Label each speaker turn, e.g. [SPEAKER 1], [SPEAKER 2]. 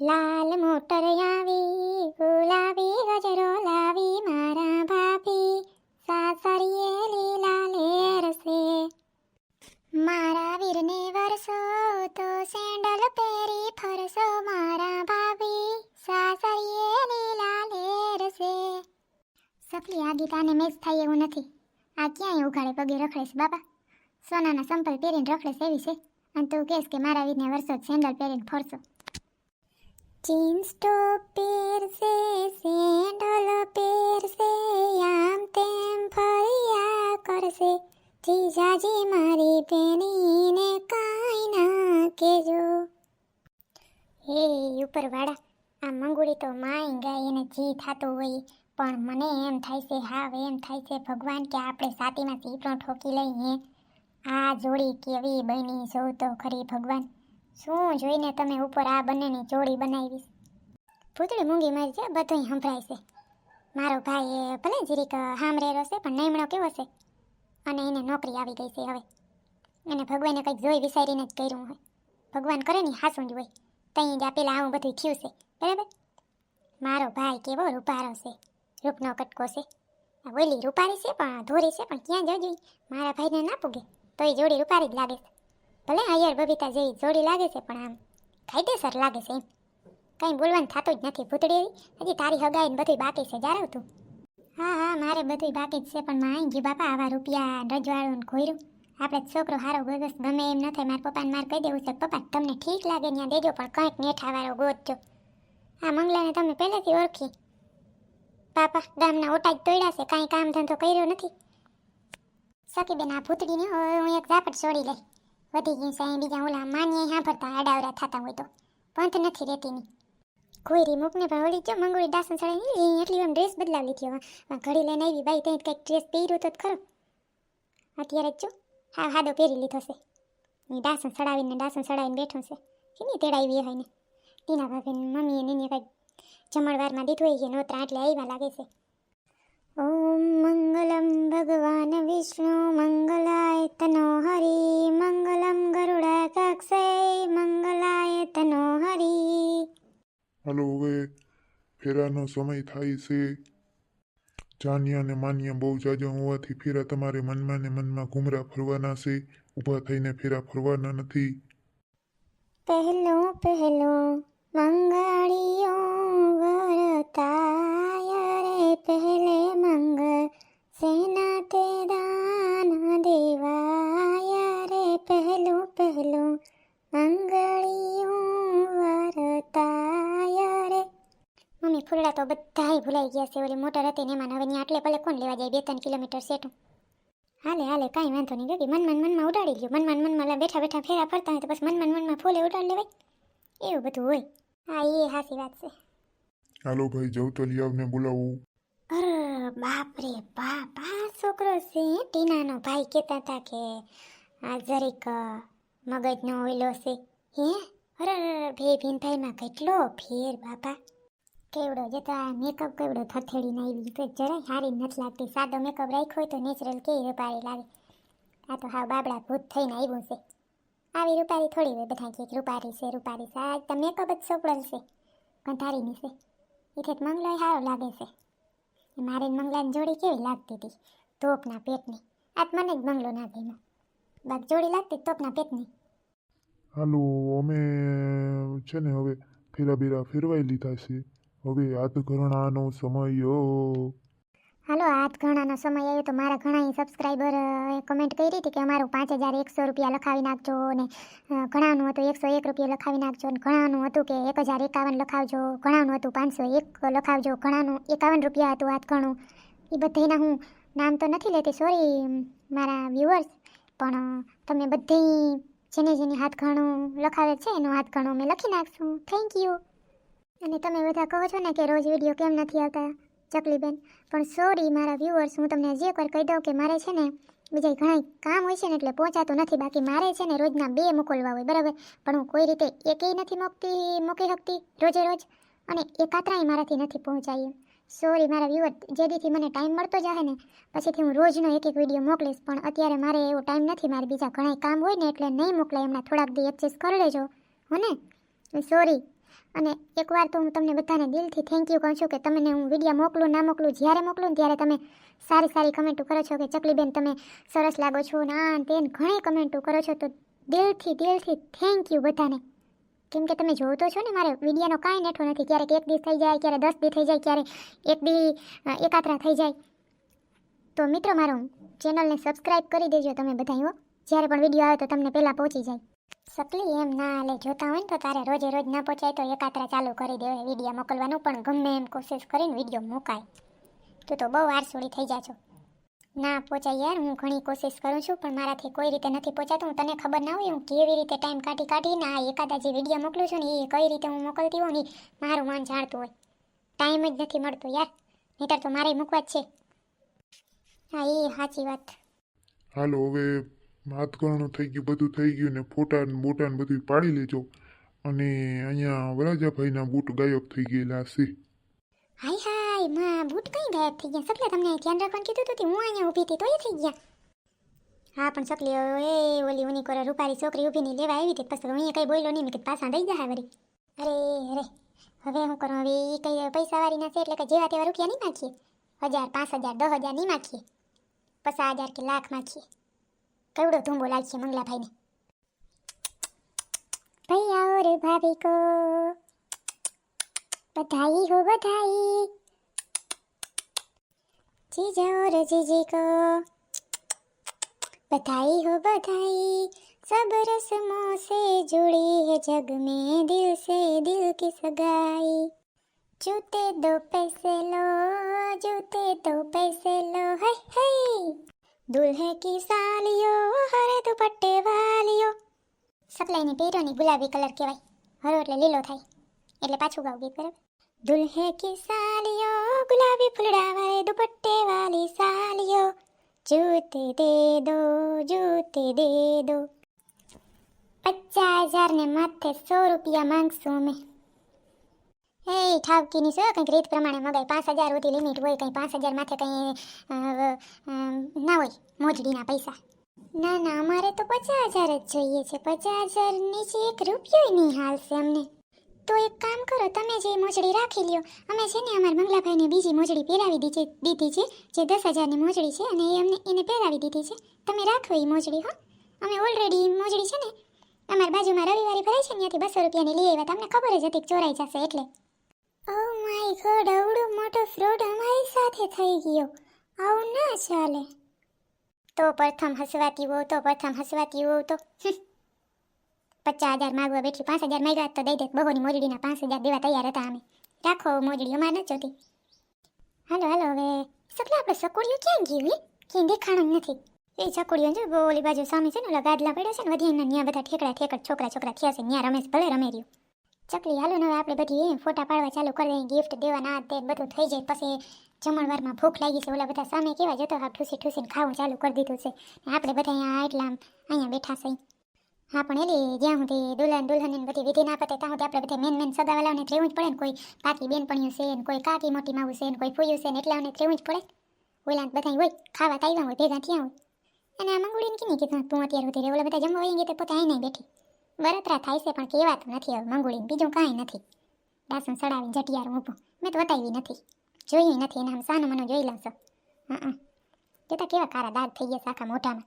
[SPEAKER 1] લાલ motor આવી, ગુલાબી ગજરો લાવી મારા ભાભી. સાસરીએ લીલા લેરસે મારા વીરને વરસો તો સેન્ડલ પહેરી ફરસો મારા ભાભી. સાસરીએ લીલા લેરસે સપલી આ ગીતાને મેચ થાય એવું નથી. આ ક્યાંય ઉઘાડે પગે રખડેશ બાબા સોનાના સંપલ પહેરીને રખડેશ એવી છે. અને તું કહેશ કે મારા વીરને વરસો સેન્ડલ પહેરીને ફરશો જીન્સ ટોપ પહેરશે સેન્ડલ પહેરશે આમ તેમ ફર્યા કરશે. જીજાજી મારી બેનીને કાંઈ ના કહેજો. હે ઉપરવાળા, આ મંગુડી તો માય ગાય એને જી થતો હોય, પણ મને એમ થાય છે, હાવ એમ થાય છે, ભગવાન કે આપણે સાતીમાં સીટો ઠોકી લઈએ. આ જોડી કેવી બની, જોઉં તો ખરી ભગવાન. શું જોઈને તમે ઉપર આ બંનેની જોડી બનાવી ભૂતળી મૂંગી મારી છે બધું સંભળાય છે. મારો ભાઈ એ ભલે જીરીક હામરેરો છે પણ નૈમણો કેવો છે? અને એને નોકરી આવી ગઈ છે હવે. એને ભગવાને કંઈક જોઈ વિચારીને જ કર્યું હોય. ભગવાન કરે ને હાસું જ હોય. તઈ જ આ પેલા આવું બધું થયું છે. બરાબર? મારો ભાઈ કેવો રૂપારો છે. રૂપનો કટકો છે. આ ઓલી રૂપારી છે, પણ ધોરી છે, પણ ક્યાં જજો મારા ભાઈને ના પૂગે. તો એ જોડી રૂપારી જ લાગે છે. ભલે હાયર બબીતા જેવી જોડી લાગે છે, પણ આમ કાયદેસર લાગે છે એમ. કંઈ બોલવાનું થતું જ નથી, ભૂતડી હજી તારી હગાઈ બધી બાકી છે, જાણવ તું? હા હા, મારે બધું બાકી જ છે, પણ માં આવી બાપા, આવા રૂપિયા રજવાડું ને ખોયરું આપણે છોકરો હારો ગોગસ ગમે એમ ન થાય, મારા પપ્પાને મારે કહી દેવું છે પપ્પા, તમને ઠીક લાગે ત્યાં દેજો, પણ કંઈક નેઠાવાળો ગોતજો આ મંગલાને તમે પહેલેથી ઓળખી. પાપા ગામના ઓટા જ તોડ્યા છે, કાંઈ કામ ધંધો કર્યો નથી. સકી બેન આ ભૂતડીને હું એક ઝાપટ છોડી લઈ વધી ગયું છે. અહીં બીજા ઓલા માનીએ સાંભળતા આડાવરા થતા હોય તો. પંથ નથી રહેતી ની ખોયરી મૂકને ઓલી જો મંગોળી દાસન સળે એટલી એમ ડ્રેસ બદલાવી લીધી હવે. ઘડી લઈને આવી બાઈ ત્યાં કંઈક ડ્રેસ પહેર્યો તો ખરો. અત્યારે જ હા હાદો પહેરી લીધો છે. ની દાસન સડાવીને દાસન સડાવીને બેઠો છે. કેની તેડાવી હોય ને? ટીના ભાભીની મમ્મીએ એને કંઈક જમણવારમાં દીધું હોય કે નોતરા એટલે આવ્યા લાગે છે. ઓમ મંગલમ भगवान् વિષ્ણુ મંગલાય તનો હરિ મંગલમ ગરુડા કક્ષે મંગલાય તનો હરિ
[SPEAKER 2] હાલો હવે ફેરાનો સમય થાય છે. જાન્યા ને માન્યા બહુ જાજો હોવાથી ફેરા તમારે મનમાં ને મનમાં ઘૂમરા ફરવાના છે. ઊભા થઈને ફેરા ફરવાના નથી.
[SPEAKER 1] પહેલો પહેલો મંગળીઓ ફૂલડા તો બધાય ભૂલાઈ ગયા છે. ઓલી મોટર હતી ને એમાં. હવે આટલે પલે કોણ લેવા જાય? બે ત્રણ કિલોમીટર સેટું. હાલે હાલે કાંઈ વાંધો નહીં. ગયો મનમાં ને મનમાં ઉડાડી લ્યો. મનમાં ને મનમાં બેઠા બેઠા ફેરા ફરતા હોય તો બસ મનમાં ને મનમાં ફૂલે ઉડાડી લેવાય. એવું બધું હોય. હા એ હાસી વાત છે.
[SPEAKER 2] હાલો ભાઈ જવતલિયાવને બોલાવું.
[SPEAKER 1] અરે બાપ રે બાપ. આ છોકરો છે ટીનાનો ભાઈ. કહેતા હતા કે આ જરીક મગજનો ઓઈલો છે. હે? અરે ભે ભીનભાઈમાં કેટલો ફેર બાપા. કેવડો જતા મેકઅપ કેવડો થથેડીને આવી તો જરાય સારી નથી લાગતી. સાદો મેકઅપ રાખ્યો હોય તો નેચરલ કેવી રૂપારી લાગે? આ તો હાવ બાબડા ભૂત થઈને આવ્યું છે. આવી રૂપારી થોડી હોય બધા કે રૂપારી છે રૂપારી છે. આ તો મેકઅપ જ સોપડલ છે. કંધારીની છે. જ મંગલો સારો લાગે છે. મારે મંગલાની જોડી કેવી લાગતી હતી? તોપના પેટની. આજ મને જ બંગલો ના ગયો બાક જોડી લાગતી તોપના પેટની.
[SPEAKER 2] હાલો, અમે છે ને હવે ફેરા બેરા ફેરવાઈ લીધા છે. હવે હાથઘરણાનો સમય
[SPEAKER 1] હાલો હાથ ઘણાનો સમય આવ્યો તો મારા ઘણા સબસ્ક્રાઈબર કમેન્ટ કરી હતી કે અમારું પાંચ હજાર એકસો રૂપિયા લખાવી નાખજો ને ઘણાનું હતું એકસો એક રૂપિયા લખાવી નાખજો ને, ઘણાનું હતું કે એક હજાર એકાવન લખાવજો, ઘણાનું હતું પાંચસો એક લખાવજો, ઘણાનું એકાવન રૂપિયા હતું હાથ એ બધાના હું નામ તો નથી લેતી સોરી મારા વ્યુઅર્સ પણ તમે બધી જેને જેની હાથ ઘણું લખાવે છે એનું હાથ ઘણું મેં લખી નાખશું. થેન્ક યુ અને તમે બધા કહો છો ને કે રોજ વીડિયો કેમ નથી આવતા, ચકલીબેન? પણ સોરી મારા વ્યૂઅર્સ હું તમને હજી એકવાર કહી દઉં કે મારે છે ને બીજા ઘણા કામ હોય છે ને એટલે પહોંચાતું નથી. બાકી મારે છે ને રોજના બે મોકલવા હોય, બરાબર? પણ હું કોઈ રીતે એકેય નથી મોકતી મૂકી શકતી રોજે રોજ. અને એકાત્રાય મારાથી નથી પહોંચાય. સોરી મારા વ્યુઅર જેથી મને ટાઈમ મળતો જાય ને, પછીથી હું રોજનો એક એક વીડિયો મોકલીશ. પણ અત્યારે મારે એવો ટાઈમ નથી, મારે બીજા ઘણા કામ હોય ને એટલે નહીં મોકલાય, એમના થોડાક દી એડજસ્ટ કરી લેજો. હો સોરી અને એકવાર તો હું તમને બધાને દિલથી થેન્ક યુ કહું છું કે તમને હું વીડિયો મોકલું, ના મોકલું, જ્યારે મોકલું ત્યારે તમે સારી સારી કમેન્ટો કરો છો કે ચકલીબેન તમે સરસ લાગો છો ને આ ને ઘણી કમેન્ટો કરો છો, તો દિલથી દિલથી થેન્ક યુ બધાને. કેમ કે તમે જોતો છો ને, મારે વિડીયોનો કાંઈ નેઠો નથી. ક્યારેક એક દિવસ થઈ જાય ક્યારે દસ દી થઈ જાય ક્યારે એક દી એકાત્રા થઈ જાય. તો મિત્રો, મારો ચેનલને સબસ્ક્રાઇબ કરી દેજો તમે બધા હો. જ્યારે પણ વીડિયો આવે તો તમને પહેલાં પહોંચી જાય. સકલી એમ ના હાલે જોતા હોય ને તો તારે રોજે રોજ ન પહોંચાય તો એકાત્રા ચાલુ કરી દેવાય વીડિયો મોકલવાનું પણ ગમે એમ કોશિશ કરીને વીડિયો મુકાય. તું તો બહુ આરસુડી થઈ જા છો ના પહોંચાય યાર, હું ઘણી કોશિશ કરું છું, પણ મારાથી કોઈ રીતે નથી પહોંચાતું, હું તને ખબર ના હોય હું કેવી રીતે ટાઈમ કાઢી કાઢીને આ એકાદા જે વીડિયો મોકલું છું ને એ કઈ રીતે હું મોકલતી હોઉં ને મારું મન જાણતું હોય. ટાઈમ જ નથી મળતો યાર, નહીતર તો મારે મૂકવા જ છે. હા, એ સાચી વાત.
[SPEAKER 2] હાલો, હવે હાથગણું થઈ ગયું, બધું થઈ ગયું ને ફોટા ને બોટા બધું પાડી લેજો અને અહીંયા વરાજાભાઈના બૂટ ગાયબ થઈ ગયેલા છે.
[SPEAKER 1] હાય હાય, માં બૂટ કઈ ગાયબ થઈ ગયા? સકલે તમને ધ્યાન રાખવાનું કીધું હતું હું અહીંયા ઊભી હતી તો એ થઈ ગયા. હા, પણ સકલી એ ઓલી ઉની કોરા રૂપારી છોકરી ઊભી ની લેવા આવી હતી, પછી હું કઈ બોલ્યો નહીં, મેં પાછા દઈ જાય વળી અરે અરે, હવે હું કરું? હવે એ કઈ પૈસા વાળી ના છે, એટલે કે જેવા તેવા રૂપિયા નહીં નાખીએ હજાર, પાંચ હજાર, દસ હજાર નહીં નાખીએ પચાસ હજાર કે લાખ નાખીએ કેવડો ધૂંબો લાગશે મંગલાભાઈને ભૈયા ઓર ભાભી કો बधाई हो बधाई जीजा और जीजी को बधाई हो बधाई सब रस्मों से जुड़ी है जग में दिल से दिल की सगाई जूते दो पैसे लो जूते दो पैसे लो है है દુલ્હે કી સાલિયો હરે દુપટ્ટે વાલિયો સપ્લાયની પહેરોની ગુલાબી કલર કહેવાય હરો એટલે લીલો થાય એટલે પાછું ગાવ ગીત બરાબર દુલ્હે કી સાલિયો ગુલાબી ફૂલડા વાળે દુપટ્ટે વાલી સાલિયો જૂતે દે દો જૂતે દે દો પચાસ હજાર ને માથે સો રૂપિયા માંગશું અમે એ ઠાવકીની શું કંઈક રીત પ્રમાણે મગાય? પાંચ હજાર સુધી લિમિટ હોય, કંઈ પાંચ હજાર માથે કંઈ ના હોય, મોજડીના પૈસા. ના ના, અમારે તો પચાસ હજાર જ જોઈએ છે. પચાસ હજાર નીચે એક રૂપિયો નહીં હાલશે અમને. તો એક કામ કરો, તમે જે મોજડી રાખી લ્યો. અમે છે ને અમારા મંગલાભાઈને બીજી મોજડી પહેરાવી દીધી દીધી છે, જે દસ હજારની મોજડી છે, અને એ અમને એને પહેરાવી દીધી છે. તમે રાખો એ મોજડી, હો. અમે ઓલરેડી મોજડી છે ને, અમારા બાજુમાં રવિવારે ભરાય છે ને, ત્યાંથી બસો રૂપિયાની લઈ આવ્યા. તમને ખબર જ હતી ચોરાઈ જશે એટલે. ઓ માય ગોડ આવડો મોટો ફ્રોડ અમારી સાથે થઈ ગયો. આવું ના ચાલે. તો પ્રથમ હસવાતી હોવ તો પ્રથમ હસવાતી હોવ તો પચાસ હજાર માગવા બેઠી, પાંચ હજાર માગ્યા તો દઈ દે. બહુની મોજડીના પાંચ હજાર દેવા તૈયાર હતા અમે. રાખો મોજડી અમારે ન જોતી. હાલો હાલો, હવે સકલા, આપણે સકોડીઓ ક્યાં ગયું ક્યાંય દેખાણું નથી. એ ચકોડીઓ જો ઓલી બાજુ સામે છે ને ઓલા ગાદલા પડ્યા છે ને વધીને ત્યાં બધા ઠેકડા ઠેકડ, છોકરા છોકરા થયા છે ત્યાં રમેશ ભલે રમે રહ્યું. ચકલી હાલો હવે આપણે બધી ફોટા પાડવા ચાલુ કરી દઈએ ગિફ્ટ દેવાના, તે બધું થઈ જાય, પછી જમણવારમાં ભૂખ લાગી છે, ઓલા બધા સામે કેવા જતો હા ઠૂસી ઠૂસીને ખાવું ચાલુ કરી દીધું છે. આપણે બધા અહીંયા એટલા અહીંયા બેઠા છે. હા, પણ એલી જ્યાં સુધી દુલ્હન દુલ્હન ને બધી વિધિ ના પતે, ત્યાં સુધી આપણે બધા મેન મેન સગાવાલાઓને રહેવું જ પડે ને, કોઈ કાકી બેનપણીઓ છે ને, કોઈ કાકી મોટી માવું છે ને, કોઈ ફૂયું છે ને, એટલાઓને રહેવું જ પડે. ઓલા બધા હોય, ખાવા તાવ્યા હોય, ભેગા થયા હોય. અને આ મંગળીને કીને કીધું? તું અત્યારે સુધી ઓલા બધા જમવા વહી ગયા પોતે અહીં નહીં બેઠી. બરતરા થાય છે, પણ કહેવાતું નથી હવે મંગુડીને બીજું કાંઈ નથી. દાસણ સડાવીને જટિયાર ઊભું. મેં તો બતાવી નથી. જોઈ નથી, એને આમ સાનું મને જોઈ લઉં છું. હા જોતા કેવા કારા દાગ થઈ ગયા આખા મોઢામાં.